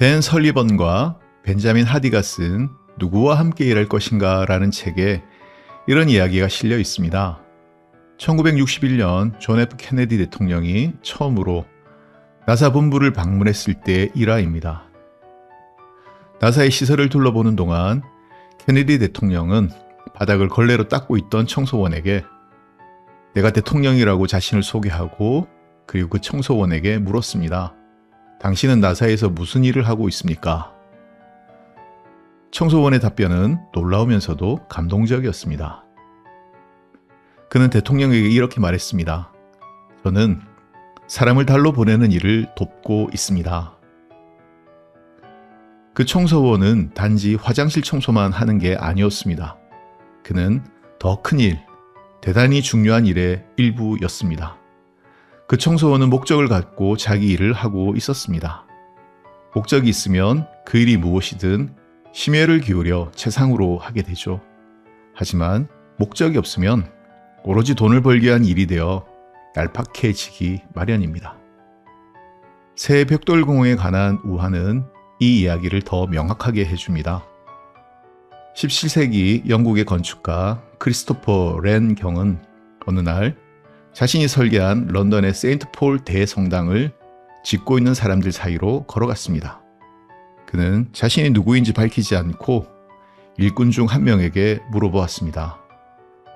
댄 설리번과 벤자민 하디가 쓴 누구와 함께 일할 것인가 라는 책에 이런 이야기가 실려 있습니다. 1961년 존 F 케네디 대통령이 처음으로 나사 본부를 방문했을 때 일화입니다. 나사의 시설을 둘러보는 동안 케네디 대통령은 바닥을 걸레로 닦고 있던 청소원에게 내가 대통령이라고 자신을 소개하고 그리고 그 청소원에게 물었습니다. 당신은 나사에서 무슨 일을 하고 있습니까? 청소원의 답변은 놀라우면서도 감동적이었습니다. 그는 대통령에게 이렇게 말했습니다. 저는 사람을 달로 보내는 일을 돕고 있습니다. 그 청소원은 단지 화장실 청소만 하는 게 아니었습니다. 그는 더 큰 일, 대단히 중요한 일의 일부였습니다. 그 청소원은 목적을 갖고 자기 일을 하고 있었습니다. 목적이 있으면 그 일이 무엇이든 심혈을 기울여 최상으로 하게 되죠. 하지만 목적이 없으면 오로지 돈을 벌기 위한 일이 되어 얄팍해지기 마련입니다. 새 벽돌공원에 관한 우화는 이 이야기를 더 명확하게 해줍니다. 17세기 영국의 건축가 크리스토퍼 렌 경은 어느 날 자신이 설계한 런던의 세인트 폴 대성당을 짓고 있는 사람들 사이로 걸어갔습니다. 그는 자신이 누구인지 밝히지 않고 일꾼 중 한 명에게 물어보았습니다.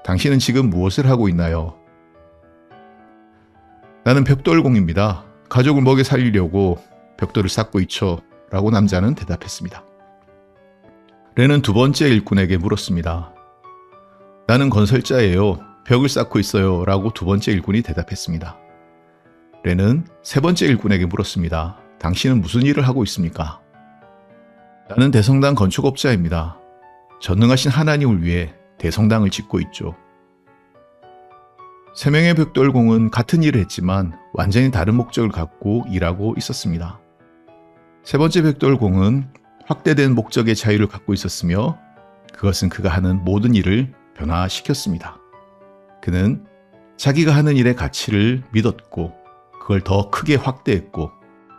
당신은 지금 무엇을 하고 있나요? 나는 벽돌공입니다. 가족을 먹여 살리려고 벽돌을 쌓고 있죠. 라고 남자는 대답했습니다. 레는 두 번째 일꾼에게 물었습니다. 나는 건설자예요. 벽을 쌓고 있어요. 라고 두 번째 일꾼이 대답했습니다. 레는 세 번째 일꾼에게 물었습니다. 당신은 무슨 일을 하고 있습니까? 나는 대성당 건축업자입니다. 전능하신 하나님을 위해 대성당을 짓고 있죠. 세 명의 벽돌공은 같은 일을 했지만 완전히 다른 목적을 갖고 일하고 있었습니다. 세 번째 벽돌공은 확대된 목적의 자유를 갖고 있었으며 그것은 그가 하는 모든 일을 변화시켰습니다. 그는 자기가 하는 일의 가치를 믿었고 그걸 더 크게 확대했고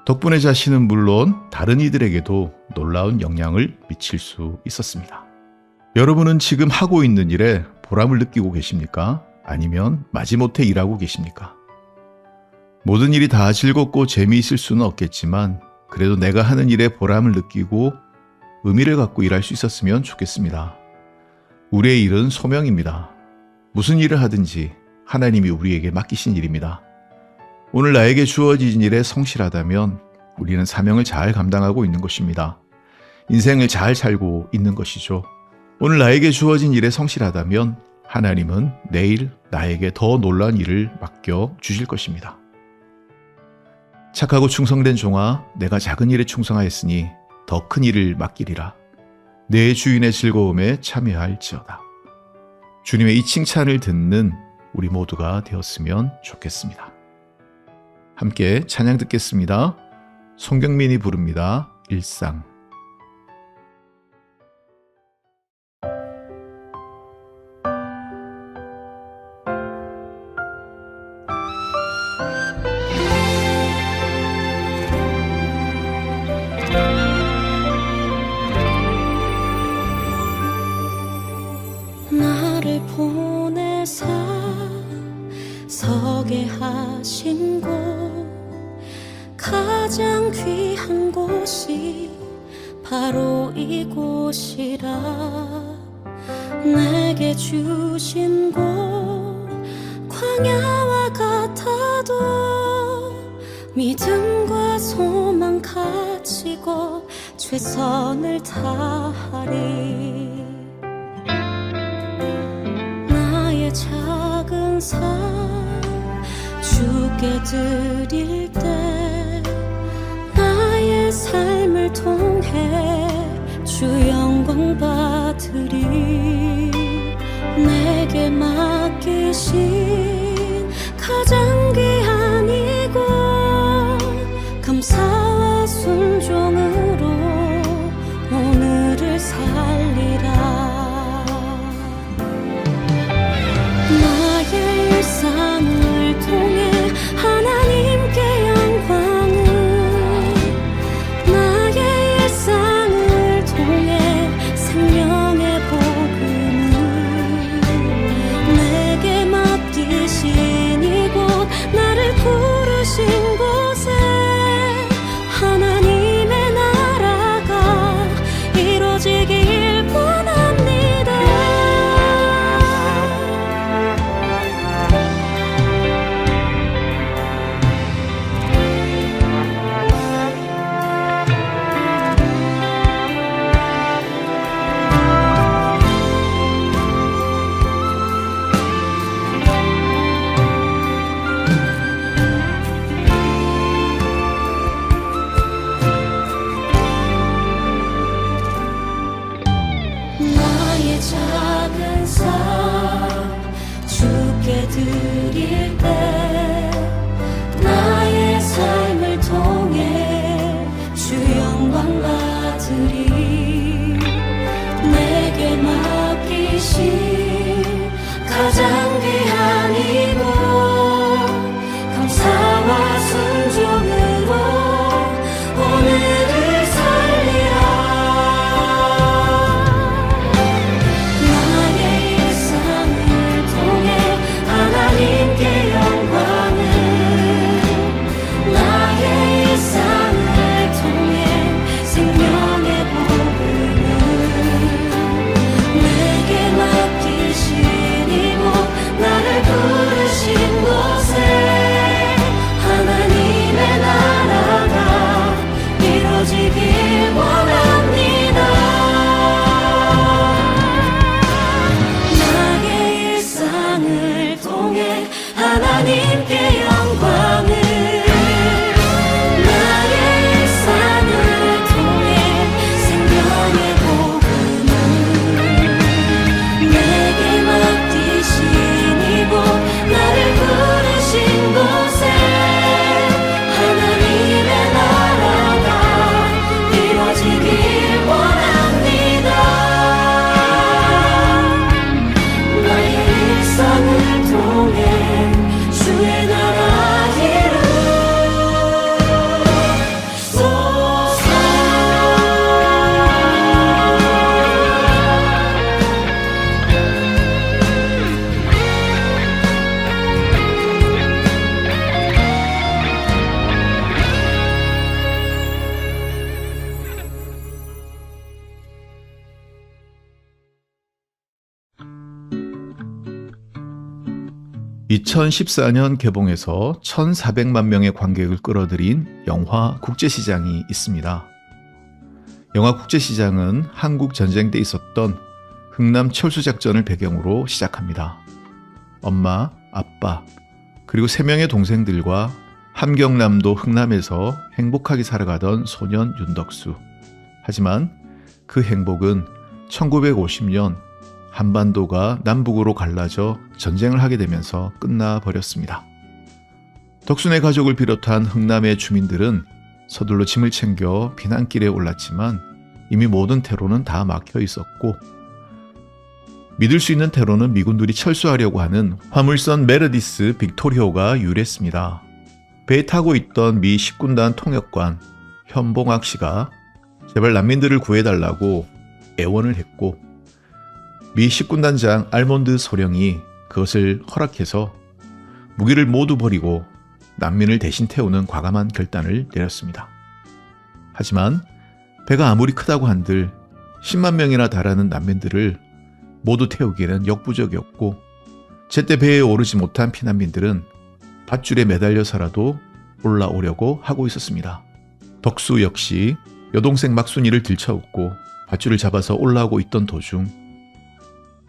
덕분에 자신은 물론 다른 이들에게도 놀라운 영향을 미칠 수 있었습니다. 여러분은 지금 하고 있는 일에 보람을 느끼고 계십니까? 아니면 마지못해 일하고 계십니까? 모든 일이 다 즐겁고 재미있을 수는 없겠지만 그래도 내가 하는 일에 보람을 느끼고 의미를 갖고 일할 수 있었으면 좋겠습니다. 우리의 일은 소명입니다. 무슨 일을 하든지 하나님이 우리에게 맡기신 일입니다. 오늘 나에게 주어진 일에 성실하다면 우리는 사명을 잘 감당하고 있는 것입니다. 인생을 잘 살고 있는 것이죠. 오늘 나에게 주어진 일에 성실하다면 하나님은 내일 나에게 더 놀라운 일을 맡겨 주실 것입니다. 착하고 충성된 종아, 내가 작은 일에 충성하였으니 더 큰 일을 맡기리라. 내 주인의 즐거움에 참여할지어다. 주님의 이 칭찬을 듣는 우리 모두가 되었으면 좋겠습니다. 함께 찬양 듣겠습니다. 송경민이 부릅니다. 일상. 바로 이곳이라. 내게 주신 곳 광야와 같아도 믿음과 소망 가지고 최선을 다하리. 나의 작은 삶 주께 드릴 때 나의 삶 을 통해 주 영광 받으리. 내게 맡기신 (2014년) 개봉해서 (1400만) 명의 관객을 끌어들인 영화 국제시장이 있습니다. 영화 국제시장은 한국 전쟁 때 있었던 흥남 철수작전을 배경으로 시작합니다. 엄마, 아빠, 그리고 세 명의 동생들과 함경남도 흥남에서 행복하게 살아가던 소년 윤덕수. 하지만 그 행복은 1950년 한반도가 남북으로 갈라져 전쟁을 하게 되면서 끝나 버렸습니다. 덕순의 가족을 비롯한 흥남의 주민들은 서둘러 짐을 챙겨 비난길에 올랐지만 이미 모든 테로는 다 막혀 있었고 믿을 수 있는 테러는 미군들이 철수하려고 하는 화물선 메르디스 빅토리오가 유일했습니다. 배에 타고 있던 미 10군단 통역관 현봉학 씨가 제발 난민들을 구해달라고 애원을 했고 미 10군단장 알몬드 소령이 그것을 허락해서 무기를 모두 버리고 난민을 대신 태우는 과감한 결단을 내렸습니다. 하지만 배가 아무리 크다고 한들 10만 명이나 달하는 난민들을 모두 태우기에는 역부족이었고 제때 배에 오르지 못한 피난민들은 밧줄에 매달려서라도 올라오려고 하고 있었습니다. 덕수 역시 여동생 막순이를 들쳐업고 밧줄을 잡아서 올라오고 있던 도중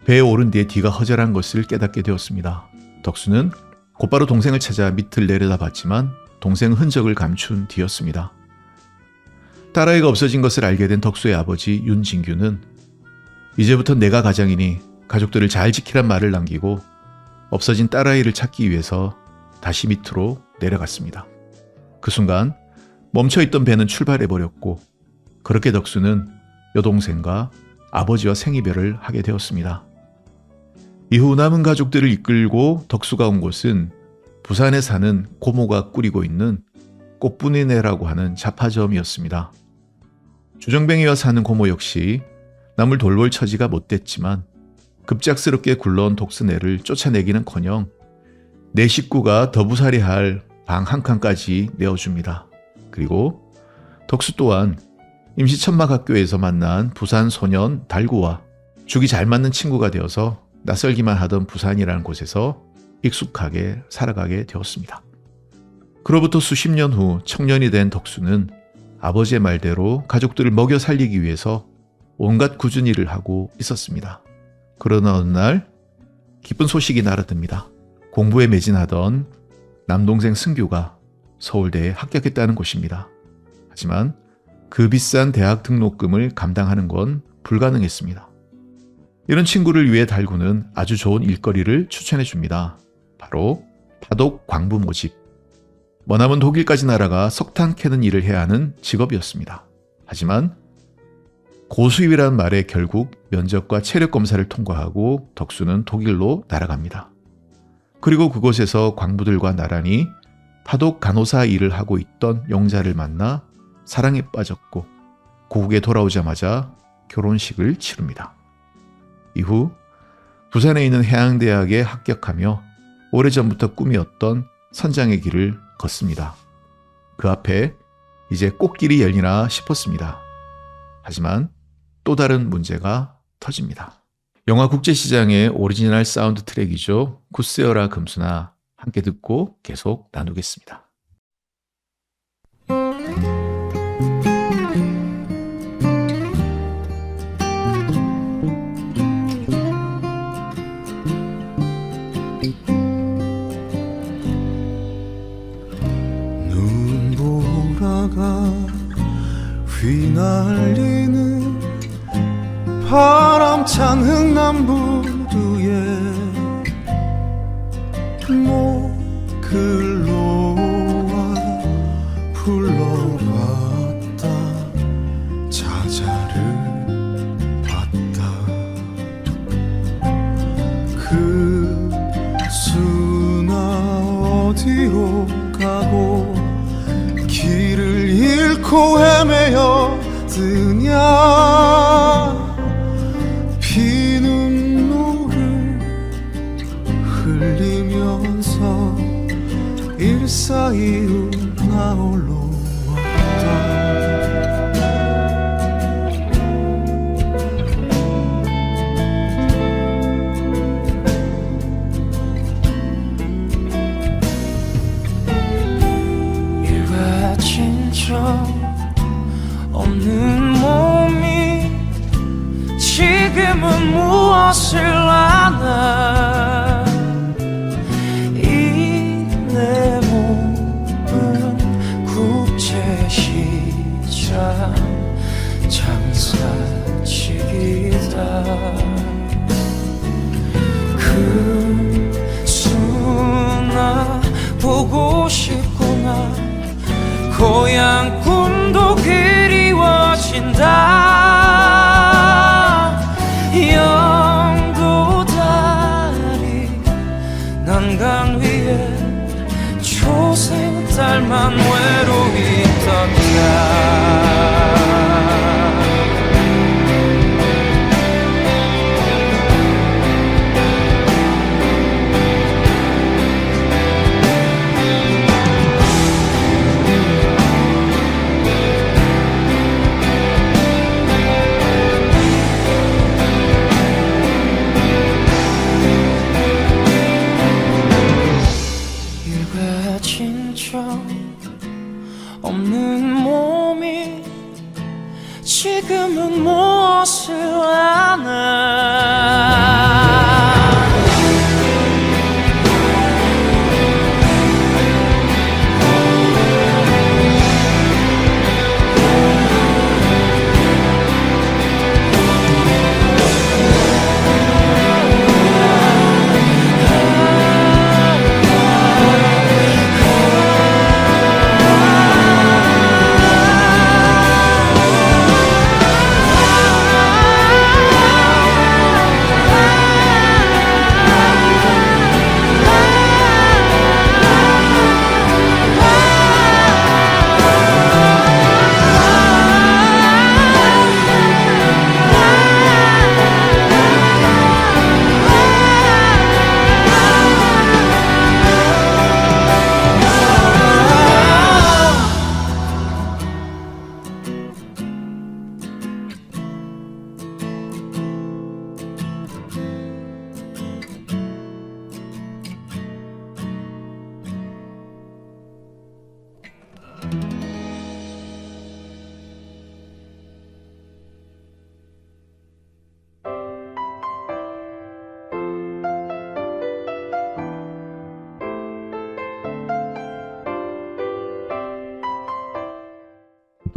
배에 오른 뒤에 뒤가 허전한 것을 깨닫게 되었습니다. 덕수는 곧바로 동생을 찾아 밑을 내려다봤지만 동생은 흔적을 감춘 뒤였습니다. 딸아이가 없어진 것을 알게 된 덕수의 아버지 윤진규는 이제부터 내가 가장이니 가족들을 잘 지키란 말을 남기고 없어진 딸아이를 찾기 위해서 다시 밑으로 내려갔습니다. 그 순간 멈춰있던 배는 출발해버렸고 그렇게 덕수는 여동생과 아버지와 생이별을 하게 되었습니다. 이후 남은 가족들을 이끌고 덕수가 온 곳은 부산에 사는 고모가 꾸리고 있는 꽃분이네라고 하는 잡화점이었습니다. 주정뱅이와 사는 고모 역시 남을 돌볼 처지가 못됐지만 급작스럽게 굴러온 독스네를 쫓아내기는커녕 내 식구가 더부살이 할 방 한 칸까지 내어줍니다. 그리고 덕수 또한 임시 천막학교에서 만난 부산 소년 달구와 죽이 잘 맞는 친구가 되어서 낯설기만 하던 부산이라는 곳에서 익숙하게 살아가게 되었습니다. 그로부터 수십 년 후 청년이 된 덕수는 아버지의 말대로 가족들을 먹여 살리기 위해서 온갖 굳은 일을 하고 있었습니다. 그러나 어느 날 기쁜 소식이 날아듭니다. 공부에 매진하던 남동생 승규가 서울대에 합격했다는 것입니다. 하지만 그 비싼 대학 등록금을 감당하는 건 불가능했습니다. 이런 친구를 위해 달구는 아주 좋은 일거리를 추천해 줍니다. 바로 파독 광부 모집. 머나먼 독일까지 날아가 석탄 캐는 일을 해야 하는 직업이었습니다. 하지만 고수입이라는 말에 결국 면접과 체력 검사를 통과하고 덕수는 독일로 날아갑니다. 그리고 그곳에서 광부들과 나란히 파독 간호사 일을 하고 있던 용자를 만나 사랑에 빠졌고 고국에 돌아오자마자 결혼식을 치릅니다. 이후 부산에 있는 해양대학에 합격하며 오래전부터 꿈이었던 선장의 길을 걷습니다. 그 앞에 이제 꽃길이 열리나 싶었습니다. 하지만 또 다른 문제가 터집니다. 영화 국제시장의 오리지널 사운드 트랙이죠. 굿세어라 금수나 함께 듣고 계속 나누겠습니다. 눈보라가 휘날리는 바람찬 흥남부 무엇을 아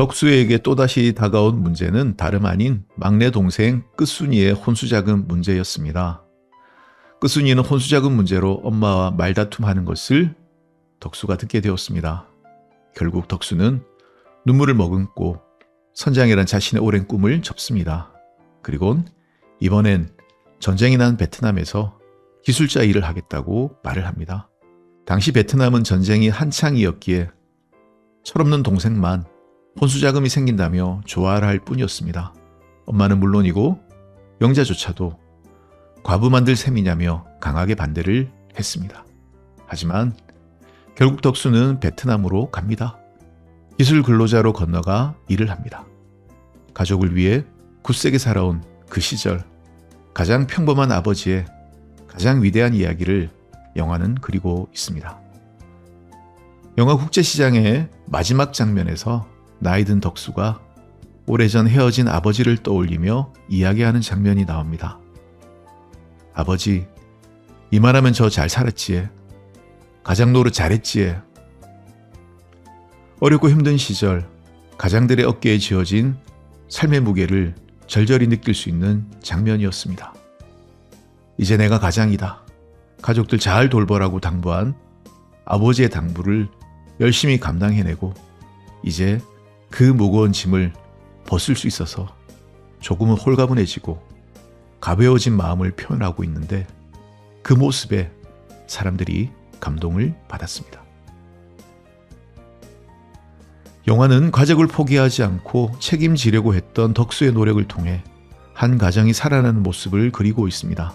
덕수에게 또다시 다가온 문제는 다름 아닌 막내 동생 끝순이의 혼수자금 문제였습니다. 끝순이는 혼수자금 문제로 엄마와 말다툼하는 것을 덕수가 듣게 되었습니다. 결국 덕수는 눈물을 머금고 선장이란 자신의 오랜 꿈을 접습니다. 그리곤 이번엔 전쟁이 난 베트남에서 기술자 일을 하겠다고 말을 합니다. 당시 베트남은 전쟁이 한창이었기에 철없는 동생만 혼수자금이 생긴다며 좋아라 할 뿐이었습니다. 엄마는 물론이고 영자조차도 과부 만들 셈이냐며 강하게 반대를 했습니다. 하지만 결국 덕수는 베트남으로 갑니다. 기술 근로자로 건너가 일을 합니다. 가족을 위해 굳세게 살아온 그 시절 가장 평범한 아버지의 가장 위대한 이야기를 영화는 그리고 있습니다. 영화 국제시장의 마지막 장면에서 나이든 덕수가 오래전 헤어진 아버지를 떠올리며 이야기하는 장면이 나옵니다. 아버지, 이만하면 저 잘 살았지에. 가장 노릇 잘했지에. 어렵고 힘든 시절 가장들의 어깨에 지어진 삶의 무게를 절절히 느낄 수 있는 장면이었습니다. 이제 내가 가장이다. 가족들 잘 돌보라고 당부한 아버지의 당부를 열심히 감당해내고 이제 그 무거운 짐을 벗을 수 있어서 조금은 홀가분해지고 가벼워진 마음을 표현하고 있는데 그 모습에 사람들이 감동을 받았습니다. 영화는 가족을 포기하지 않고 책임지려고 했던 덕수의 노력을 통해 한 가정이 살아나는 모습을 그리고 있습니다.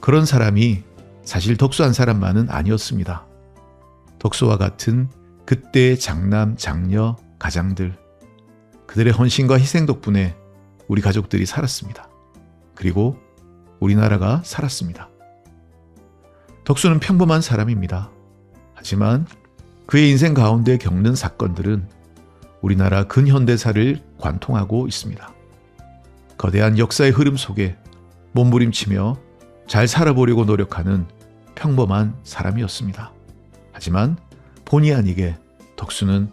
그런 사람이 사실 덕수 한 사람만은 아니었습니다. 덕수와 같은 그때의 장남, 장녀, 가장들, 그들의 헌신과 희생 덕분에 우리 가족들이 살았습니다. 그리고 우리나라가 살았습니다. 덕수는 평범한 사람입니다. 하지만 그의 인생 가운데 겪는 사건들은 우리나라 근현대사를 관통하고 있습니다. 거대한 역사의 흐름 속에 몸부림치며 잘 살아보려고 노력하는 평범한 사람이었습니다. 하지만 본의 아니게 덕수는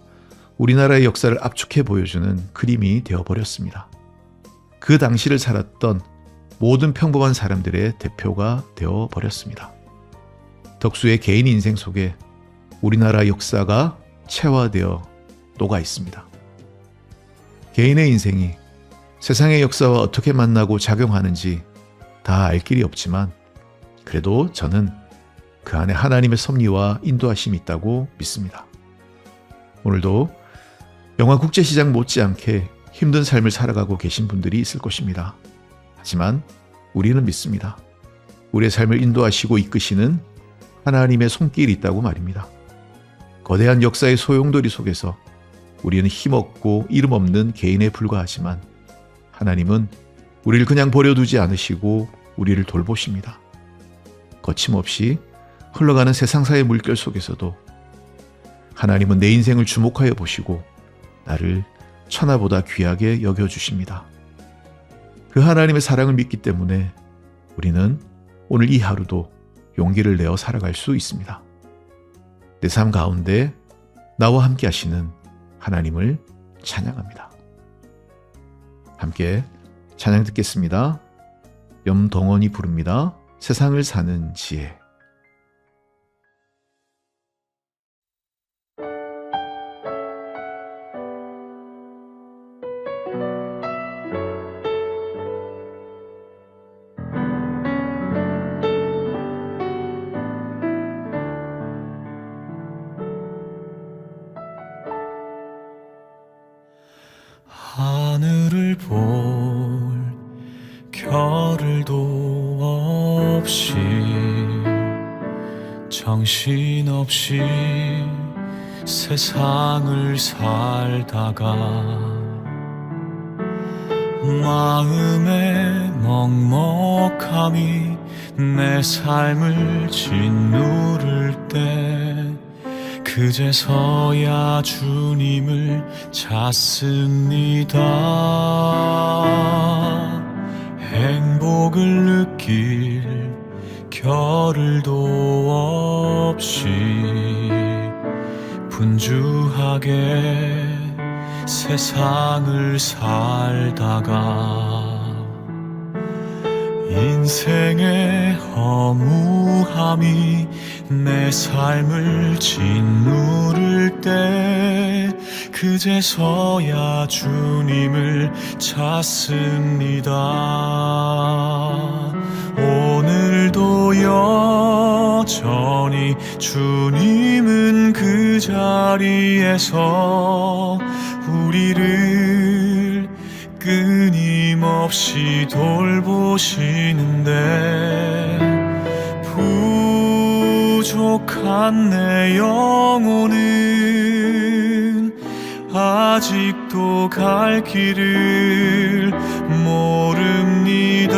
우리나라의 역사를 압축해 보여주는 그림이 되어버렸습니다. 그 당시를 살았던 모든 평범한 사람들의 대표가 되어버렸습니다. 덕수의 개인 인생 속에 우리나라 역사가 체화되어 녹아 있습니다. 개인의 인생이 세상의 역사와 어떻게 만나고 작용하는지 다 알 길이 없지만 그래도 저는 그 안에 하나님의 섭리와 인도하심이 있다고 믿습니다. 오늘도 영화 국제시장 못지않게 힘든 삶을 살아가고 계신 분들이 있을 것입니다. 하지만 우리는 믿습니다. 우리의 삶을 인도하시고 이끄시는 하나님의 손길이 있다고 말입니다. 거대한 역사의 소용돌이 속에서 우리는 힘없고 이름 없는 개인에 불과하지만 하나님은 우리를 그냥 버려두지 않으시고 우리를 돌보십니다. 거침없이 흘러가는 세상사의 물결 속에서도 하나님은 내 인생을 주목하여 보시고 나를 천하보다 귀하게 여겨주십니다. 그 하나님의 사랑을 믿기 때문에 우리는 오늘 이 하루도 용기를 내어 살아갈 수 있습니다. 내 삶 가운데 나와 함께 하시는 하나님을 찬양합니다. 함께 찬양 듣겠습니다. 염동원이 부릅니다. 세상을 사는 지혜. 세상을 살다가 마음의 먹먹함이 내 삶을 짓누를 때 그제서야 주님을 찾습니다. 행복을 느낄 겨를도 없이 분주하게 세상을 살다가 인생의 허무함이 내 삶을 짓누를 때 그제서야 주님을 찾습니다. 여전히 주님은 그 자리에서 우리를 끊임없이 돌보시는데 부족한 내 영혼은 아직도 갈 길을 모릅니다.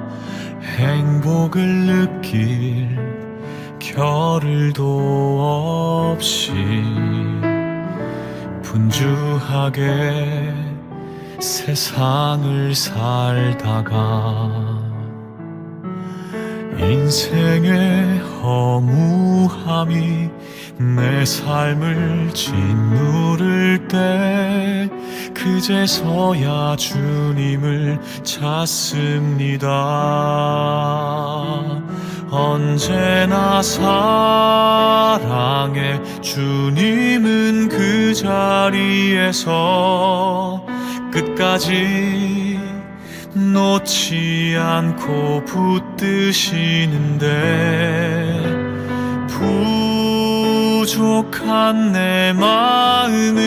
행복을 느낄 겨를도 없이 분주하게 세상을 살다가 인생의 허무 함이 내 삶을 짓누를 때 그제서야 주님을 찾습니다. 언제나 사랑해 주님은 그 자리에서 끝까지 놓지 않고 붙드시는데 부족한 내 마음은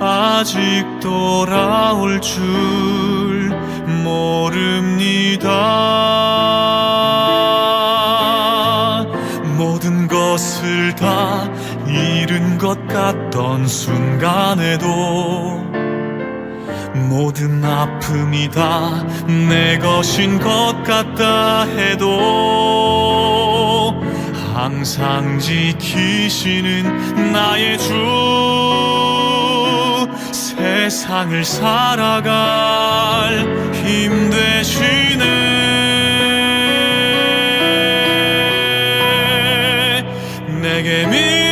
아직 돌아올 줄 모릅니다. 모든 것을 다 잃은 것 같던 순간에도 모든 아픔이 다. 내 것인 것 같다 해도 항상 지키시는 나의 주 세상을 살아갈 힘 되시네. 내게 믿음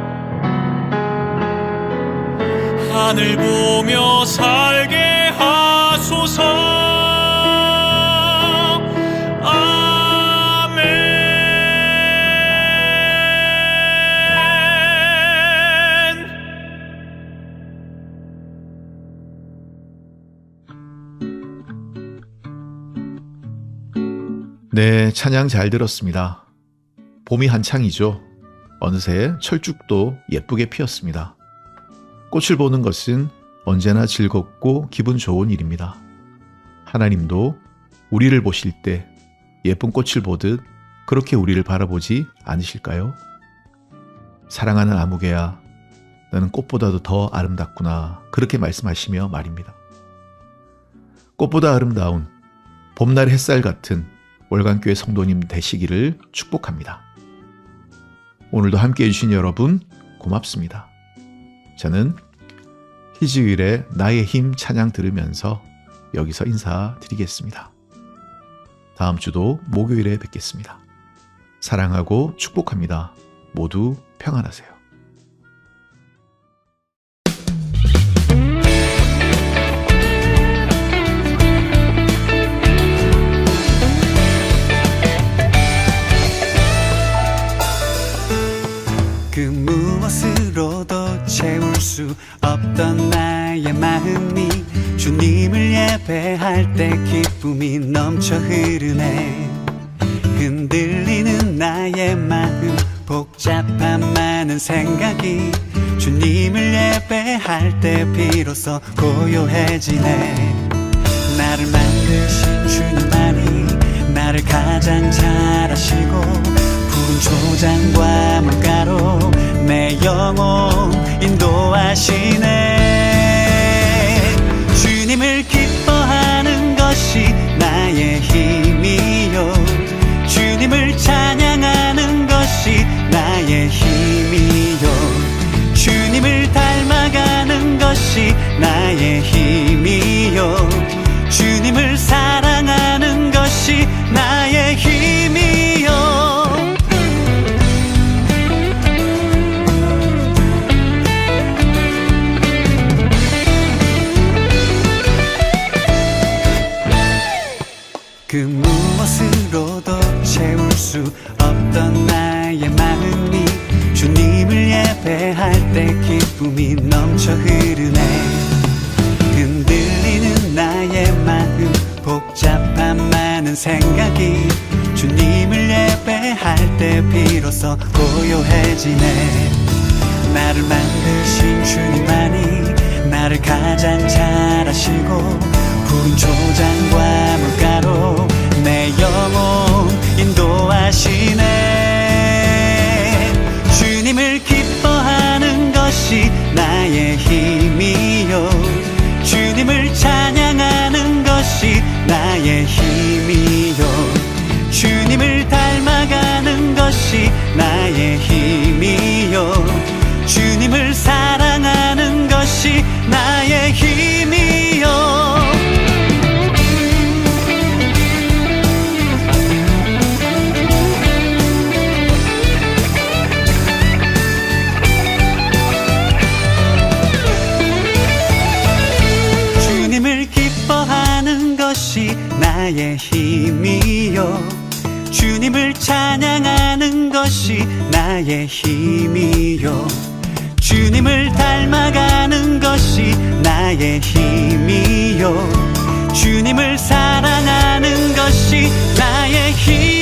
하늘 보며 살게 하소서 아멘 네, 찬양 잘 들었습니다. 봄이 한창이죠. 어느새 철쭉도 예쁘게 피었습니다. 꽃을 보는 것은 언제나 즐겁고 기분 좋은 일입니다. 하나님도 우리를 보실 때 예쁜 꽃을 보듯 그렇게 우리를 바라보지 않으실까요? 사랑하는 아무개야, 너는 꽃보다도 더 아름답구나. 그렇게 말씀하시며 말입니다. 꽃보다 아름다운 봄날 햇살 같은 월간교회 성도님 되시기를 축복합니다. 오늘도 함께 해주신 여러분 고맙습니다. 저는 희지일의 나의 힘 찬양 들으면서 여기서 인사드리겠습니다. 다음 주도 목요일에 뵙겠습니다. 사랑하고 축복합니다. 모두 평안하세요. 그 무엇으로도 채울 수 없던 나의 마음이 주님을 예배할 때 기쁨이 넘쳐 흐르네. 흔들리는 나의 마음 복잡한 많은 생각이 주님을 예배할 때 비로소 고요해지네. 나를 만드신 주님만이 나를 가장 잘 아시 인도하 많은 생각이 주님을 예배할 때 비로소 고요해지네. 나를 만드신 주님만이 나를 가장 잘 아시고 푸른 초장과 물가로 내 영혼 인도하시네. 주님을 기뻐하는 것이 나의 힘이요. 주님을 찬양하는 것이 나의 힘이요. 주님을 닮아가는 것이 나의 힘이요. 주님을 사랑하는 것이 나의 힘 나의 힘이요 주님을 찬양하는 것이 나의 힘이요 주님을 닮아가는 것이 나의 힘이요 주님을 사랑하는 것이 나의 힘이요